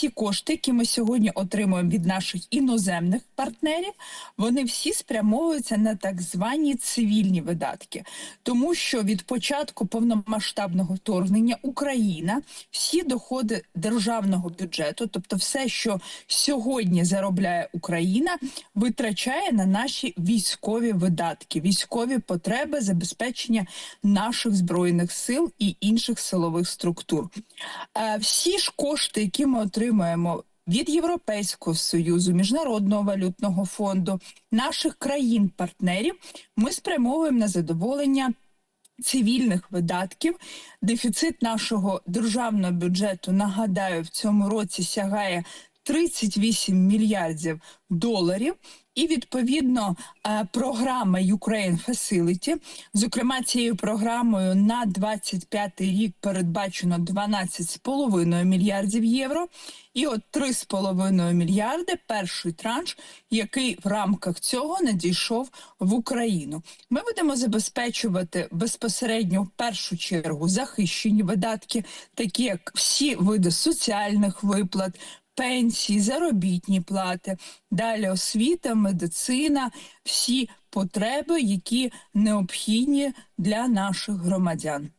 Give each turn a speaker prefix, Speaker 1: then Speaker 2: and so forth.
Speaker 1: всі кошти, які ми сьогодні отримуємо від наших іноземних партнерів, вони всі спрямовуються на так звані цивільні видатки, тому що від початку повномасштабного вторгнення Україна всі доходи державного бюджету, тобто все, що сьогодні заробляє Україна, витрачає на наші військові видатки, військові потреби забезпечення наших збройних сил і інших силових структур. Е, Всі ж кошти, які ми отримуємо від Європейського союзу, міжнародного валютного фонду, наших країн-партнерів, ми спрямовуємо на задоволення. Цивільних видатків дефіцит нашого державного бюджету нагадаю в цьому році сягає 38 мільярдів доларів. І відповідно е, програма Ukraine Facility, зокрема цією програмою на 25 рік передбачено 12,5 мільярдів євро. І от 3,5 мільярди перший транш, який в рамках цього надійшов в Україну. Ми будемо забезпечувати безпосередньо в першу чергу захищені видатки, такі як всі види соціальних виплат, пенсії, заробітні плати, далі освіта, медицина, всі потреби, які необхідні для наших громадян.